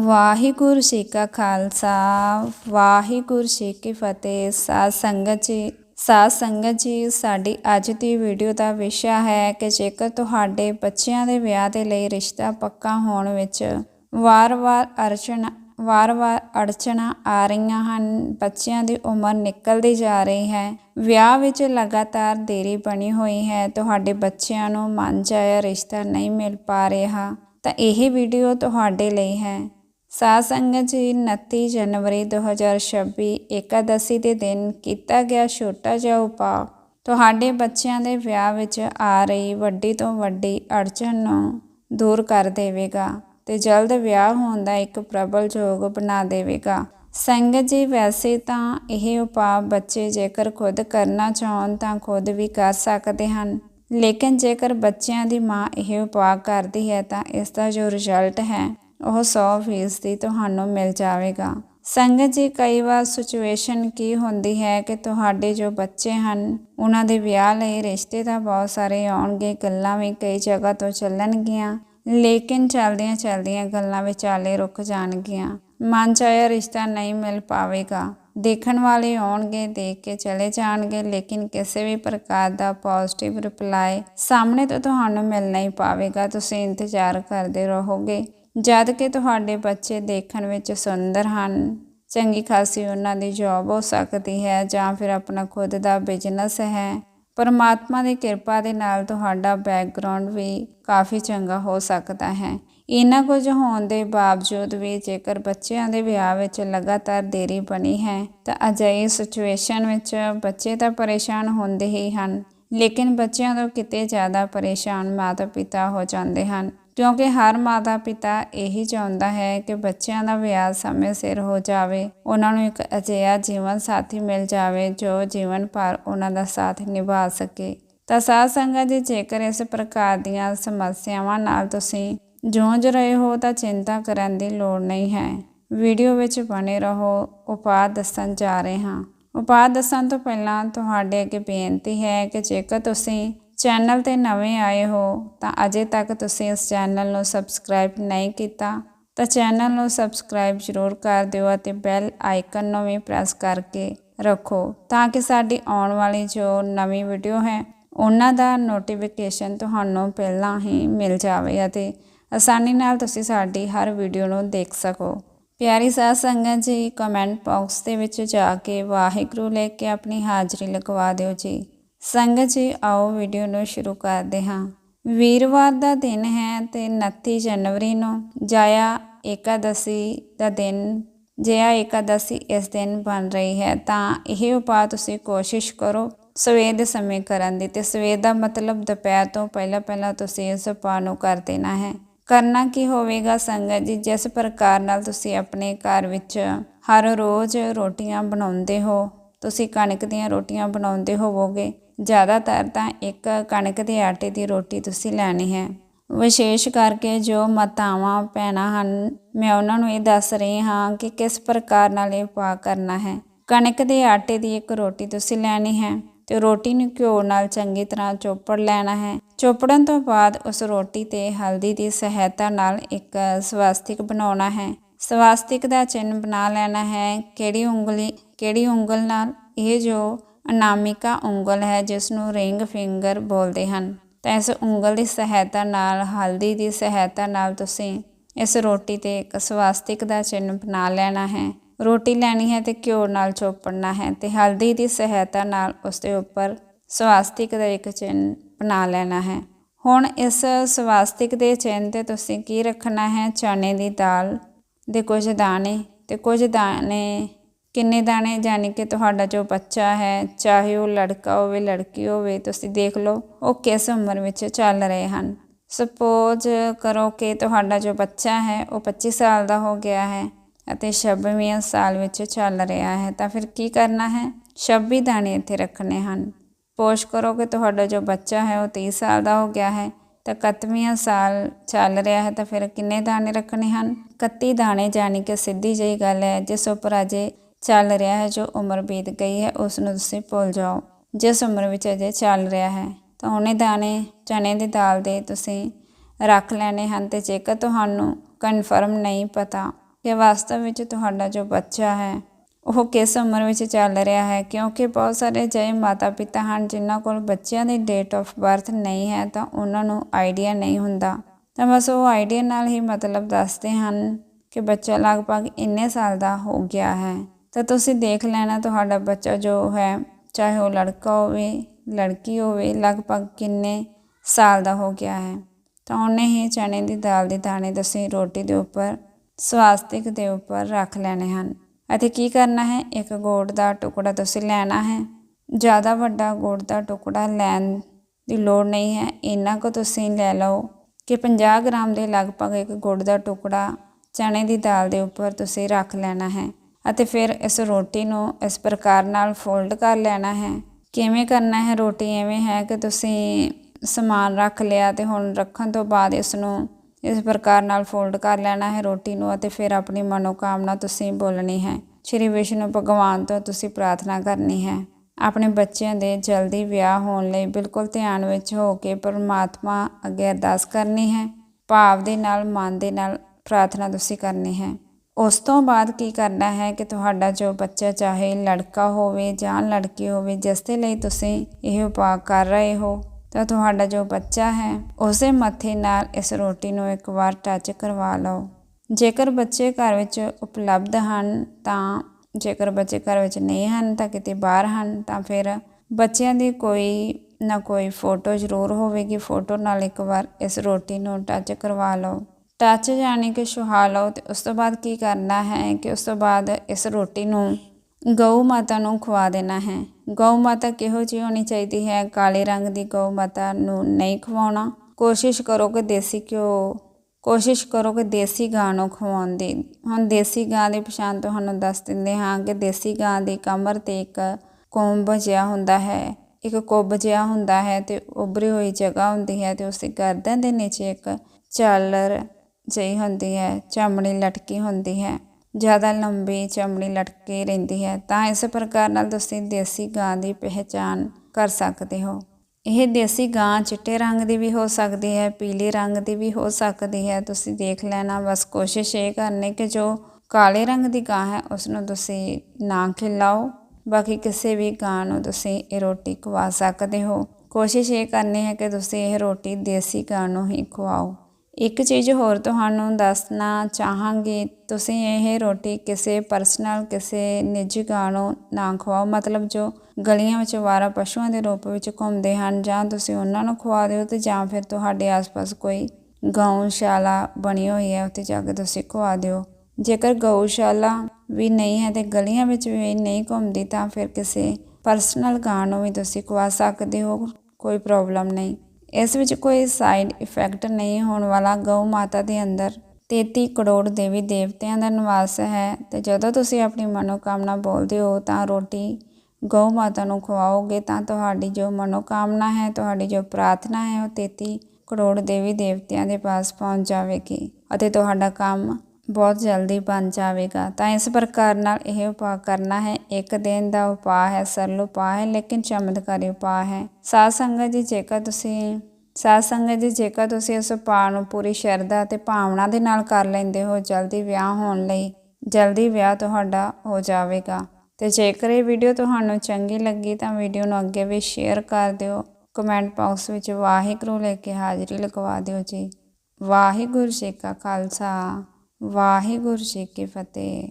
ਵਾਹਿਗੁਰੂ ਜੀ ਕਾ ਖਾਲਸਾ, ਵਾਹਿਗੁਰੂ ਜੀ ਕੀ ਫਤਿਹ। ਸਾਧ ਸੰਗਤ ਜੀ, ਸਾਧ ਸੰਗਤ ਜੀ, ਸਾਡੀ ਅੱਜ ਦੀ ਵੀਡੀਓ ਦਾ ਵਿਸ਼ਾ ਹੈ ਕਿ ਜੇਕਰ ਤੁਹਾਡੇ ਬੱਚਿਆਂ ਦੇ ਵਿਆਹ ਦੇ ਲਈ ਰਿਸ਼ਤਾ ਪੱਕਾ ਹੋਣ ਵਿੱਚ ਵਾਰ-ਵਾਰ ਅਰਚਨਾ, ਵਾਰ-ਵਾਰ ਅੜਚਣਾਂ ਆ ਰਹੀਆਂ ਹਨ, ਬੱਚਿਆਂ ਦੀ ਉਮਰ ਨਿਕਲਦੀ ਜਾ ਰਹੀ ਹੈ, ਵਿਆਹ ਵਿੱਚ ਲਗਾਤਾਰ ਦੇਰੀ ਬਣੀ ਹੋਈ ਹੈ, ਤੁਹਾਡੇ ਬੱਚਿਆਂ ਨੂੰ ਮਨ ਜਾਇਆ ਰਿਸ਼ਤਾ ਨਹੀਂ ਮਿਲ ਪਾ ਰਿਹਾ, ਤਾਂ ਇਹ ਵੀਡੀਓ ਤੁਹਾਡੇ ਲਈ ਹੈ। ਸਾਧ ਸੰਗਤ ਜੀ 29 ਜਨਵਰੀ 2026 ਏਕਾਦਸ਼ੀ ਦੇ ਦਿਨ ਕੀਤਾ ਗਿਆ ਛੋਟਾ ਜਿਹਾ ਉਪਾਅ। ਤੁਹਾਡੇ ਬੱਚਿਆਂ ਦੇ ਵਿਆਹ ਵਿੱਚ ਆ ਰਹੀ ਵੱਡੀ ਤੋਂ ਵੱਡੀ ਅੜਚਨ ਨੂੰ ਦੂਰ ਕਰ ਦੇਵੇਗਾ ਤੇ ਜਲਦ ਵਿਆਹ ਹੋਣ ਦਾ ਇੱਕ ਪ੍ਰਬਲ ਯੋਗ ਬਣਾ ਦੇਵੇਗਾ। ਸੰਗਤ ਜੀ, ਵੈਸੇ ਤਾਂ ਇਹ ਉਪਾਅ ਬੱਚੇ ਜੇਕਰ ਖੁਦ ਕਰਨਾ ਚਾਹਣ ਤਾਂ ਖੁਦ ਵੀ ਕਰ ਸਕਦੇ ਹਨ। ਲੇਕਿਨ ਜੇਕਰ ਬੱਚਿਆਂ ਦੀ ਮਾਂ ਇਹ ਉਪਾਅ ਕਰਦੀ ਹੈ ਤਾਂ ਇਸ ਦਾ ਜੋ ਰਿਜ਼ਲਟ ਹੈ ਉਹ 100 ਫੀਸਦੀ ਤੁਹਾਨੂੰ ਮਿਲ ਜਾਵੇਗਾ। ਸੰਗਤ ਜੀ, ਕਈ ਵਾਰ ਸਿਚੁਏਸ਼ਨ ਕੀ ਹੁੰਦੀ ਹੈ ਕਿ ਤੁਹਾਡੇ ਜੋ ਬੱਚੇ ਹਨ, ਉਹਨਾਂ ਦੇ ਵਿਆਹ ਲਈ ਰਿਸ਼ਤੇ ਤਾਂ ਬਹੁਤ ਸਾਰੇ ਆਉਣਗੇ, ਗੱਲਾਂ ਵੀ ਕਈ ਜਗ੍ਹਾ ਤੋਂ ਚੱਲਣਗੀਆਂ, ਲੇਕਿਨ ਚਲਦੀਆਂ ਚਲਦੀਆਂ ਗੱਲਾਂ ਵਿਚਾਲੇ ਰੁਕ ਜਾਣਗੀਆਂ। ਮਨ ਚਾਹਿਆ ਰਿਸ਼ਤਾ ਨਹੀਂ ਮਿਲ ਪਾਵੇਗਾ। ਦੇਖਣ ਵਾਲੇ ਆਉਣਗੇ, ਦੇਖ ਕੇ ਚਲੇ ਜਾਣਗੇ, ਲੇਕਿਨ ਕਿਸੇ ਵੀ ਪ੍ਰਕਾਰ ਦਾ ਪੋਜ਼ਿਟਿਵ ਰਿਪਲਾਈ ਸਾਹਮਣੇ ਤੋਂ ਤੁਹਾਨੂੰ ਮਿਲ ਨਹੀਂ ਪਾਵੇਗਾ। ਤੁਸੀਂ ਇੰਤਜ਼ਾਰ ਕਰਦੇ ਰਹੋਗੇ। ਜਦ ਕਿ ਤੁਹਾਡੇ ਬੱਚੇ ਦੇਖਣ ਵਿੱਚ ਸੁੰਦਰ ਹਨ, ਚੰਗੀ ਖਾਸੀ ਉਹਨਾਂ ਦੀ ਜੌਬ ਹੋ ਸਕਦੀ ਹੈ ਜਾਂ ਫਿਰ ਆਪਣਾ ਖੁਦ ਦਾ ਬਿਜ਼ਨਸ ਹੈ। ਪਰਮਾਤਮਾ ਦੀ ਕਿਰਪਾ ਦੇ ਨਾਲ ਤੁਹਾਡਾ ਬੈਕਗ੍ਰਾਉਂਡ ਵੀ ਕਾਫੀ ਚੰਗਾ ਹੋ ਸਕਦਾ ਹੈ। ਇਹਨਾਂ ਕੁਝ ਹੋਣ ਦੇ ਬਾਵਜੂਦ ਵੀ ਜੇਕਰ ਬੱਚਿਆਂ ਦੇ ਵਿਆਹ ਵਿੱਚ ਲਗਾਤਾਰ ਦੇਰੀ ਬਣੀ ਹੈ, ਤਾਂ ਅਜਿਹੀ ਸਿਚੁਏਸ਼ਨ ਵਿੱਚ ਬੱਚੇ ਤਾਂ ਪਰੇਸ਼ਾਨ ਹੁੰਦੇ ਹੀ ਹਨ, ਲੇਕਿਨ ਬੱਚਿਆਂ ਤੋਂ ਕਿਤੇ ਜ਼ਿਆਦਾ ਪਰੇਸ਼ਾਨ ਮਾਤਾ ਪਿਤਾ ਹੋ ਜਾਂਦੇ ਹਨ। ਕਿਉਂਕਿ ਹਰ ਮਾਤਾ ਪਿਤਾ ਇਹੀ ਚਾਹੁੰਦਾ ਹੈ ਕਿ ਬੱਚਿਆਂ ਦਾ ਵਿਆਹ ਸਮੇਂ ਸਿਰ ਹੋ ਜਾਵੇ, ਉਹਨਾਂ ਨੂੰ ਇੱਕ ਅਜਿਹਾ ਜੀਵਨ ਸਾਥੀ ਮਿਲ ਜਾਵੇ ਜੋ ਜੀਵਨ ਭਰ ਉਹਨਾਂ ਦਾ ਸਾਥ ਨਿਭਾ ਸਕੇ। ਤਾਂ ਸਾਧ ਸੰਗਤ ਜੀ, ਜੇਕਰ ਇਸ ਪ੍ਰਕਾਰ ਦੀਆਂ ਸਮੱਸਿਆਵਾਂ ਨਾਲ ਤੁਸੀਂ ਜੂਝ ਰਹੇ ਹੋ ਤਾਂ ਚਿੰਤਾ ਕਰਨ ਦੀ ਲੋੜ ਨਹੀਂ ਹੈ। ਵੀਡੀਓ ਵਿੱਚ ਬਣੇ ਰਹੋ ਉਪਾਅ ਦੱਸਣ ਜਾ ਰਹੇ ਹਾਂ। ਉਪਾਅ ਦੱਸਣ ਤੋਂ ਪਹਿਲਾਂ ਤੁਹਾਡੇ ਅੱਗੇ ਬੇਨਤੀ ਹੈ ਕਿ ਜੇਕਰ ਤੁਸੀਂ ਚੈਨਲ ਤੇ ਨਵੇਂ ਆਏ ਹੋ ਤਾਂ ਅਜੇ ਤੱਕ ਤੁਸੀਂ ਇਸ ਚੈਨਲ ਨੂੰ ਸਬਸਕ੍ਰਾਈਬ ਨਹੀਂ ਕੀਤਾ ਤਾਂ ਚੈਨਲ ਨੂੰ ਸਬਸਕ੍ਰਾਈਬ ਜ਼ਰੂਰ ਕਰ ਦਿਓ ਅਤੇ ਬੈਲ ਆਈਕਨ ਨੂੰ ਵੀ ਪ੍ਰੈਸ ਕਰਕੇ ਰੱਖੋ ਤਾਂ ਕਿ ਸਾਡੀ ਆਉਣ ਵਾਲੀ ਜੋ ਨਵੀਂ ਵੀਡੀਓ ਹੈ, ਉਹਨਾਂ ਦਾ ਨੋਟੀਫਿਕੇਸ਼ਨ ਤੁਹਾਨੂੰ ਪਹਿਲਾਂ ਹੀ ਮਿਲ ਜਾਵੇ ਅਤੇ ਆਸਾਨੀ ਨਾਲ ਤੁਸੀਂ ਸਾਡੀ ਹਰ ਵੀਡੀਓ ਨੂੰ ਦੇਖ ਸਕੋ। ਪਿਆਰੀ ਸਾਧ ਸੰਗਤ ਜੀ ਕਮੈਂਟ ਬਾਕਸ ਦੇ ਵਿੱਚ ਜਾ ਕੇ ਵਾਹਿਗੁਰੂ ਲੈ ਕੇ ਆਪਣੀ ਹਾਜ਼ਰੀ ਲਗਵਾ ਦਿਓ ਜੀ। ਸੰਗਤ ਜੀ, ਆਓ ਵੀਡੀਓ ਨੂੰ ਸ਼ੁਰੂ ਕਰਦੇ ਹਾਂ। ਵੀਰਵਾਰ ਦਾ ਦਿਨ ਹੈ ਤੇ 29 ਜਨਵਰੀ ਨੂੰ ਜਾਇਆ ਏਕਾਦਸ਼ੀ ਦਾ ਦਿਨ ਜਿਆ ਏਕਾਦਸ਼ੀ ਇਸ ਦਿਨ ਬਣ ਰਹੀ ਹੈ। ਤਾਂ ਇਹ ਉਪਾਅ ਤੁਸੀਂ ਕੋਸ਼ਿਸ਼ ਕਰੋ ਸਵੇਰ ਦੇ ਸਮੇਂ ਕਰਨ ਦੀ ਤੇ ਸਵੇਰ ਦਾ ਮਤਲਬ ਦੁਪਹਿਰ ਤੋਂ ਪਹਿਲਾਂ ਪਹਿਲਾਂ ਤੁਸੀਂ ਇਸ ਉਪਾਅ ਨੂੰ ਕਰ ਦੇਣਾ ਹੈ। ਕਰਨਾ ਕੀ ਹੋਵੇਗਾ ਸੰਗਤ ਜੀ, ਜਿਸ ਪ੍ਰਕਾਰ ਨਾਲ ਤੁਸੀਂ ਆਪਣੇ ਘਰ ਵਿੱਚ ਹਰ ਰੋਜ਼ ਰੋਟੀਆਂ ਬਣਾਉਂਦੇ ਹੋ, ਤੁਸੀਂ ਕਣਕ ਦੀਆਂ ਰੋਟੀਆਂ ਬਣਾਉਂਦੇ ਹੋਵੋਗੇ ਜ਼ਿਆਦਾਤਰ ਤਾਂ ਇੱਕ ਕਣਕ ਦੇ ਆਟੇ ਦੀ ਰੋਟੀ ਤੁਸੀਂ ਲੈਣੀ ਹੈ। ਵਿਸ਼ੇਸ਼ ਕਰਕੇ ਜੋ ਮਾਤਾਵਾਂ, ਭੈਣਾਂ ਹਨ, ਮੈਂ ਉਹਨਾਂ ਨੂੰ ਇਹ ਦੱਸ ਰਹੀ ਹਾਂ ਕਿ ਕਿਸ ਪ੍ਰਕਾਰ ਨਾਲ ਇਹ ਪਾ ਕਰਨਾ ਹੈ। ਕਣਕ ਦੇ ਆਟੇ ਦੀ ਇੱਕ ਰੋਟੀ ਤੁਸੀਂ ਲੈਣੀ ਹੈ ਤੇ ਰੋਟੀ ਨੂੰ ਘਿਓ ਨਾਲ ਚੰਗੀ ਤਰ੍ਹਾਂ ਚੋਪੜ ਲੈਣਾ ਹੈ। ਚੋਪੜਨ ਤੋਂ ਬਾਅਦ ਉਸ ਰੋਟੀ ਤੇ ਹਲਦੀ ਦੀ ਸਹਾਇਤਾ ਨਾਲ ਇੱਕ ਸਵਾਸਤਿਕ ਬਣਾਉਣਾ ਹੈ। ਸਵਾਸਤਿਕ ਦਾ ਚਿੰਨ ਬਣਾ ਲੈਣਾ ਹੈ। ਕਿਹੜੀ ਉਂਗਲੀ, ਕਿਹੜੀ ਉਂਗਲ ਨਾਲ ਇਹ ਜੋ ਅਨਾਮਿਕਾ ਉਂਗਲ ਹੈ ਜਿਸ ਨੂੰ ਰਿੰਗ ਫਿੰਗਰ ਬੋਲਦੇ ਹਨ। ਤਾਂ ਇਸ ਉਂਗਲ ਦੀ ਸਹਾਇਤਾ ਨਾਲ, ਹਲਦੀ ਦੀ ਸਹਾਇਤਾ ਨਾਲ ਤੁਸੀਂ ਇਸ ਰੋਟੀ ਤੇ ਇੱਕ ਸਵਾਸਤਿਕ ਦਾ ਚਿੰਨ੍ਹ ਬਣਾ ਲੈਣਾ ਹੈ। ਰੋਟੀ ਲੈਣੀ ਹੈ ਤੇ ਘਿਓ ਨਾਲ ਚੋਪੜਨਾ ਹੈ ਤੇ ਹਲਦੀ ਦੀ ਸਹਾਇਤਾ ਨਾਲ ਉਸ ਦੇ ਉੱਪਰ ਸਵਾਸਤਿਕ ਦਾ ਇੱਕ ਚਿੰਨ੍ਹ ਬਣਾ ਲੈਣਾ ਹੈ। ਹੁਣ ਇਸ ਸਵਾਸਤਿਕ ਦੇ ਚਿੰਨ੍ਹ ਤੇ ਤੁਸੀਂ ਕੀ ਰੱਖਣਾ ਹੈ? ਚਨੇ ਦੀ ਦਾਲ ਦੇ ਕੁਝ ਦਾਣੇ ਤੇ ਕੁਝ ਦਾਣੇ ਕਿੰਨੇ ਦਾਣੇ ਜਾਨੀ ਕਿ ਤੁਹਾਡਾ ਜੋ ਬੱਚਾ ਹੈ, ਚਾਹੇ ਉਹ ਲੜਕਾ ਹੋਵੇ, ਲੜਕੀ ਹੋਵੇ, ਤੁਸੀਂ ਦੇਖ ਲਓ ਉਹ ਕਿਸ ਉਮਰ ਵਿੱਚ ਚੱਲ ਰਹੇ ਹਨ। ਸਪੋਜ਼ ਕਰੋ ਕਿ ਤੁਹਾਡਾ ਜੋ ਬੱਚਾ ਹੈ, ਉਹ 25 ਸਾਲ ਦਾ ਹੋ ਗਿਆ ਹੈ ਅਤੇ 26ਵੇਂ ਸਾਲ ਵਿੱਚ ਚੱਲ ਰਿਹਾ ਹੈ, ਤਾਂ ਫਿਰ ਕੀ ਕਰਨਾ ਹੈ? 26 ਦਾਣੇ ਇੱਥੇ ਰੱਖਣੇ ਹਨ। ਪੋਸ਼ ਕਰੋ ਕਿ ਤੁਹਾਡਾ ਜੋ ਬੱਚਾ ਹੈ, ਉਹ 30 ਸਾਲ ਦਾ ਹੋ ਗਿਆ ਹੈ, ਤਾਂ 31ਵਾਂ ਸਾਲ ਚੱਲ ਰਿਹਾ ਹੈ, ਤਾਂ ਫਿਰ ਕਿੰਨੇ ਦਾਣੇ ਰੱਖਣੇ ਹਨ? 31 ਦਾਣੇ ਜਾਨੀ ਕਿ ਸਿੱਧੀ ਜਿਹੀ ਗੱਲ ਹੈ, ਜਿਸ ਉੱਪਰ ਅਜੇ ਚੱਲ ਰਿਹਾ ਹੈ, ਜੋ ਉਮਰ ਬੀਤ ਗਈ ਹੈ ਉਸ ਨੂੰ ਤੁਸੀਂ ਭੁੱਲ ਜਾਓ। ਜਿਸ ਉਮਰ ਵਿੱਚ ਅਜੇ ਚੱਲ ਰਿਹਾ ਹੈ ਤਾਂ ਉਹਨੇ ਦਾਣੇ, ਚਨੇ ਦੀ ਦਾਲ ਦੇ ਤੁਸੀਂ ਰੱਖ ਲੈਣੇ ਹਨ ਤੇ ਜੇਕਰ ਤੁਹਾਨੂੰ ਕਨਫਰਮ ਨਹੀਂ ਪਤਾ ਕਿ ਵਾਸਤਵ ਵਿੱਚ ਤੁਹਾਡਾ ਜੋ ਬੱਚਾ ਹੈ, ਉਹ ਕਿਸ ਉਮਰ ਵਿੱਚ ਚੱਲ ਰਿਹਾ ਹੈ, ਕਿਉਂਕਿ ਬਹੁਤ ਸਾਰੇ ਅਜਿਹੇ ਮਾਤਾ ਪਿਤਾ ਹਨ ਜਿਨ੍ਹਾਂ ਕੋਲ ਬੱਚਿਆਂ ਦੀ ਡੇਟ ਆਫ ਬਰਥ ਨਹੀਂ ਹੈ, ਤਾਂ ਉਹਨਾਂ ਨੂੰ ਆਈਡੀਆ ਨਹੀਂ ਹੁੰਦਾ। ਤਾਂ ਬਸ ਉਹ ਆਈਡੀਆ ਨਾਲ ਹੀ ਮਤਲਬ ਦੱਸਦੇ ਹਨ ਕਿ ਬੱਚਾ ਲਗਭਗ ਇੰਨੇ ਸਾਲ ਦਾ ਹੋ ਗਿਆ ਹੈ। ਤਾਂ ਤੁਸੀਂ ਦੇਖ ਲੈਣਾ ਤੁਹਾਡਾ ਬੱਚਾ ਜੋ ਹੈ, ਚਾਹੇ ਉਹ ਲੜਕਾ ਹੋਵੇ, ਲੜਕੀ ਹੋਵੇ, ਲਗਭਗ ਕਿੰਨੇ ਸਾਲ ਦਾ ਹੋ ਗਿਆ ਹੈ। ਤਾਂ ਉਹਨੇ ਹੀ ਚਨੇ ਦੀ ਦਾਲ ਦੇ ਦਾਣੇ ਤੁਸੀਂ ਰੋਟੀ ਦੇ ਉੱਪਰ, ਸਵਾਸਤਿਕ ਦੇ ਉੱਪਰ ਰੱਖ ਲੈਣੇ ਹਨ। ਅਤੇ ਕੀ ਕਰਨਾ ਹੈ? ਇੱਕ ਗੋੜ ਦਾ ਟੁਕੜਾ ਤੁਸੀਂ ਲੈਣਾ ਹੈ। ਜ਼ਿਆਦਾ ਵੱਡਾ ਗੋੜ ਦਾ ਟੁਕੜਾ ਲੈਣ ਦੀ ਲੋੜ ਨਹੀਂ ਹੈ। ਇੰਨਾ ਕੁ ਤੁਸੀਂ ਲੈ ਲਓ ਕਿ 50 ਗ੍ਰਾਮ ਦੇ ਲਗਭਗ ਇੱਕ ਗੁੜ ਦਾ ਟੁਕੜਾ ਚਣੇ ਦੀ ਦਾਲ ਦੇ ਉੱਪਰ ਤੁਸੀਂ ਰੱਖ ਲੈਣਾ ਹੈ। ਅਤੇ ਫਿਰ ਇਸ ਰੋਟੀ ਨੂੰ ਇਸ ਪ੍ਰਕਾਰ ਨਾਲ ਫੋਲਡ ਕਰ ਲੈਣਾ ਹੈ। ਕਿਵੇਂ ਕਰਨਾ ਹੈ? ਰੋਟੀ ਐਵੇਂ ਹੈ ਕਿ ਤੁਸੀਂ ਸਮਾਨ ਰੱਖ ਲਿਆ ਤੇ ਹੁਣ ਰੱਖਣ ਤੋਂ ਬਾਅਦ ਇਸ ਨੂੰ ਇਸ ਪ੍ਰਕਾਰ ਨਾਲ ਫੋਲਡ ਕਰ ਲੈਣਾ ਹੈ ਰੋਟੀ ਨੂੰ ਅਤੇ ਫਿਰ ਆਪਣੀ ਮਨੋਕਾਮਨਾ ਤੁਸੀਂ ਬੋਲਣੀ ਹੈ। ਸ਼੍ਰੀ ਵਿਸ਼ਨੂੰ ਭਗਵਾਨ ਤੋਂ ਤੁਸੀਂ ਪ੍ਰਾਰਥਨਾ ਕਰਨੀ ਹੈ। ਆਪਣੇ ਬੱਚਿਆਂ ਦੇ ਜਲਦੀ ਵਿਆਹ ਹੋਣ ਲਈ ਬਿਲਕੁਲ ਧਿਆਨ ਵਿੱਚ ਹੋ ਕੇ ਪਰਮਾਤਮਾ ਅੱਗੇ ਅਰਦਾਸ ਕਰਨੀ ਹੈ। ਭਾਵ ਦੇ ਨਾਲ, ਮਨ ਦੇ ਨਾਲ ਪ੍ਰਾਰਥਨਾ ਤੁਸੀਂ ਕਰਨੀ ਹੈ। ਉਸ ਤੋਂ ਬਾਅਦ ਕੀ ਕਰਨਾ ਹੈ ਕਿ ਤੁਹਾਡਾ ਜੋ ਬੱਚਾ ਚਾਹੇ ਲੜਕਾ ਹੋਵੇ ਜਾਂ ਲੜਕੀ ਹੋਵੇ, ਜਿਸ ਦੇ ਲਈ ਤੁਸੀਂ ਇਹ ਉਪਾਅ ਕਰ ਰਹੇ ਹੋ, ਤਾਂ ਤੁਹਾਡਾ ਜੋ ਬੱਚਾ ਹੈ, ਉਸੇ ਮੱਥੇ ਨਾਲ ਇਸ ਰੋਟੀ ਨੂੰ ਇੱਕ ਵਾਰ ਟੱਚ ਕਰਵਾ ਲਓ। ਜੇਕਰ ਬੱਚੇ ਘਰ ਵਿੱਚ ਉਪਲਬਧ ਹਨ, ਤਾਂ ਜੇਕਰ ਬੱਚੇ ਘਰ ਵਿੱਚ ਨਹੀਂ ਹਨ, ਤਾਂ ਕਿਤੇ ਬਾਹਰ ਹਨ, ਤਾਂ ਫਿਰ ਬੱਚਿਆਂ ਦੀ ਕੋਈ ਨਾ ਕੋਈ ਫੋਟੋ ਜ਼ਰੂਰ ਹੋਵੇਗੀ। ਫੋਟੋ ਨਾਲ ਇੱਕ ਵਾਰ ਇਸ ਰੋਟੀ ਨੂੰ ਟੱਚ ਕਰਵਾ ਲਓ। ਟੱਚ ਯਾਨੀ ਕਿ ਛੁਹਾ ਲਓ ਤੇ ਉਸ ਤੋਂ ਬਾਅਦ ਕੀ ਕਰਨਾ ਹੈ ਕਿ ਉਸ ਤੋਂ ਬਾਅਦ ਇਸ ਰੋਟੀ ਨੂੰ ਗਊ ਮਾਤਾ ਨੂੰ ਖਵਾ ਦੇਣਾ ਹੈ। ਗਊ ਮਾਤਾ ਕਿਹੋ ਜਿਹੀ ਹੋਣੀ ਚਾਹੀਦੀ ਹੈ? ਕਾਲੇ ਰੰਗ ਦੀ ਗਊ ਮਾਤਾ ਨੂੰ ਨਹੀਂ ਖਵਾਉਣਾ। ਕੋਸ਼ਿਸ਼ ਕਰੋ ਕਿ ਦੇਸੀ ਘਿਓ, ਕੋਸ਼ਿਸ਼ ਕਰੋ ਕਿ ਦੇਸੀ ਗਾਂ ਨੂੰ ਖਵਾਉਣ ਦੀ। ਹੁਣ ਦੇਸੀ ਗਾਂ ਦੀ ਪਛਾਣ ਤੁਹਾਨੂੰ ਦੱਸ ਦਿੰਦੇ ਹਾਂ ਕਿ ਦੇਸੀ ਗਾਂ ਦੀ ਕਮਰ ਤੇ ਇੱਕ ਕੋਂਬ ਜਿਹਾ ਹੁੰਦਾ ਹੈ। ਇੱਕ ਕੁੱਬ ਜਿਹਾ ਹੁੰਦਾ ਹੈ ਤੇ ਉਭਰੀ ਹੋਈ ਜਗ੍ਹਾ ਹੁੰਦੀ ਹੈ ਤੇ ਉਸ ਦੀ ਗਰਦਨ ਦੇ ਨੀਚੇ ਇੱਕ ਚਾਲਰ ਜਿਹੀ ਹੁੰਦੀ ਹੈ, ਚਮੜੀ ਲਟਕੀ ਹੁੰਦੀ ਹੈ। ਜ਼ਿਆਦਾ ਲੰਬੀ ਚਮੜੀ ਲਟਕੀ ਰਹਿੰਦੀ ਹੈ, ਤਾਂ ਇਸ ਪ੍ਰਕਾਰ ਨਾਲ ਤੁਸੀਂ ਦੇਸੀ ਗਾਂ ਦੀ ਪਹਿਚਾਨ ਕਰ ਸਕਦੇ ਹੋ। ਇਹ ਦੇਸੀ ਗਾਂ ਚਿੱਟੇ ਰੰਗ ਦੀ ਵੀ ਹੋ ਸਕਦੀ ਹੈ, ਪੀਲੇ ਰੰਗ ਦੀ ਵੀ ਹੋ ਸਕਦੀ ਹੈ। ਤੁਸੀਂ ਦੇਖ ਲੈਣਾ, ਬਸ ਕੋਸ਼ਿਸ਼ ਇਹ ਕਰਨੀ ਕਿ ਜੋ ਕਾਲੇ ਰੰਗ ਦੀ ਗਾਂ ਹੈ ਉਸ ਨੂੰ ਤੁਸੀਂ ਨਾ ਖਿਲਾਓ। ਬਾਕੀ ਕਿਸੇ ਵੀ ਗਾਂ ਨੂੰ ਤੁਸੀਂ ਇਹ ਰੋਟੀ ਖਵਾ ਸਕਦੇ ਹੋ। ਕੋਸ਼ਿਸ਼ ਇਹ ਕਰਨੀ ਹੈ ਕਿ ਤੁਸੀਂ ਇਹ ਰੋਟੀ ਦੇਸੀ ਗਾਂ ਨੂੰ ਹੀ ਖਵਾਓ। ਇੱਕ ਚੀਜ਼ ਹੋਰ ਤੁਹਾਨੂੰ ਦੱਸਣਾ ਚਾਹਾਂਗੀ, ਤੁਸੀਂ ਇਹ ਰੋਟੀ ਕਿਸੇ ਪਰਸਨਲ ਕਿਸੇ ਨਿੱਜੀ ਗਾਂ ਨੂੰ ਨਾ ਖਵਾਓ। ਮਤਲਬ ਜੋ ਗਲੀਆਂ ਵਿੱਚ ਵਾਰਾ ਪਸ਼ੂਆਂ ਦੇ ਰੂਪ ਵਿੱਚ ਘੁੰਮਦੇ ਹਨ, ਜਾਂ ਤੁਸੀਂ ਉਹਨਾਂ ਨੂੰ ਖਵਾ ਦਿਓ ਤੇ ਜਾਂ ਫਿਰ ਤੁਹਾਡੇ ਆਸ-ਪਾਸ ਕੋਈ ਗਊਸ਼ਾਲਾ ਬਣੀ ਹੋਈ ਹੈ, ਉੱਥੇ ਜਾ ਕੇ ਤੁਸੀਂ ਖਵਾ ਦਿਓ। ਜੇਕਰ ਗਊਸ਼ਾਲਾ ਵੀ ਨਹੀਂ ਹੈ ਤੇ ਗਲੀਆਂ ਵਿੱਚ ਵੀ ਨਹੀਂ ਘੁੰਮਦੀ, ਤਾਂ ਫਿਰ ਕਿਸੇ ਪਰਸਨਲ ਗਾਂ ਨੂੰ ਵੀ ਤੁਸੀਂ ਖਵਾ ਸਕਦੇ ਹੋ, ਕੋਈ ਪ੍ਰੋਬਲਮ ਨਹੀਂ। ਇਸ ਵਿੱਚ ਕੋਈ ਸਾਈਡ ਇਫੈਕਟ ਨਹੀਂ ਹੋਣ ਵਾਲਾ ਗਊ ਮਾਤਾ ਦੇ ਅੰਦਰ। 33 ਕਰੋੜ ਦੇਵੀ ਦੇਵਤਿਆਂ ਦਾ ਨਿਵਾਸ ਹੈ ਤੇ ਜਦੋਂ ਤੁਸੀਂ ਆਪਣੀ ਮਨੋਕਾਮਨਾ ਬੋਲਦੇ ਹੋ ਤਾਂ ਰੋਟੀ ਗਊ ਮਾਤਾ ਨੂੰ ਖਵਾਓਗੇ ਤਾਂ ਤੁਹਾਡੀ ਜੋ ਮਨੋਕਾਮਨਾ ਹੈ, ਤੁਹਾਡੀ ਜੋ ਪ੍ਰਾਰਥਨਾ ਹੈ, ਉਹ 33 ਕਰੋੜ ਦੇਵੀ ਦੇਵਤਿਆਂ ਦੇ ਪਾਸ ਪਹੁੰਚ ਜਾਵੇਗੀ ਅਤੇ ਤੁਹਾਡਾ ਕੰਮ ਬਹੁਤ ਜਲਦੀ ਬਣ ਜਾਵੇਗਾ। ਤਾਂ ਇਸ ਪ੍ਰਕਾਰ ਨਾਲ ਇਹ ਉਪਾਅ ਕਰਨਾ ਹੈ। ਇੱਕ ਦਿਨ ਦਾ ਉਪਾਅ ਹੈ, ਸਰਲ ਉਪਾਅ ਹੈ, ਲੇਕਿਨ ਚਮਤਕਾਰੀ ਉਪਾਅ ਹੈ। ਸਾਧ ਸੰਗਤ ਜੀ, ਜੇਕਰ ਤੁਸੀਂ ਸਾਧ ਸੰਗਤ ਜੀ, ਜੇਕਰ ਤੁਸੀਂ ਉਸ ਉਪਾਅ ਨੂੰ ਪੂਰੀ ਸ਼ਰਧਾ ਅਤੇ ਭਾਵਨਾ ਦੇ ਨਾਲ ਕਰ ਲੈਂਦੇ ਹੋ, ਜਲਦੀ ਵਿਆਹ ਹੋਣ ਲਈ, ਜਲਦੀ ਵਿਆਹ ਤੁਹਾਡਾ ਹੋ ਜਾਵੇਗਾ। ਤੇ ਜੇਕਰ ਇਹ ਵੀਡੀਓ ਤੁਹਾਨੂੰ ਚੰਗੀ ਲੱਗੀ, ਤਾਂ ਵੀਡੀਓ ਨੂੰ ਅੱਗੇ ਵੀ ਸ਼ੇਅਰ ਕਰ ਦਿਓ। ਕਮੈਂਟ ਬਾਕਸ ਵਿੱਚ ਵਾਹਿਗੁਰੂ ਲੈ ਕੇ ਹਾਜ਼ਰੀ ਲਗਵਾ ਦਿਓ ਜੀ। ਵਾਹਿਗੁਰੂ ਜੀ ਕਾ ਖਾਲਸਾ, ਵਾਹਿਗੁਰੂ ਜੀ ਕੀ ਫਤਿਹ।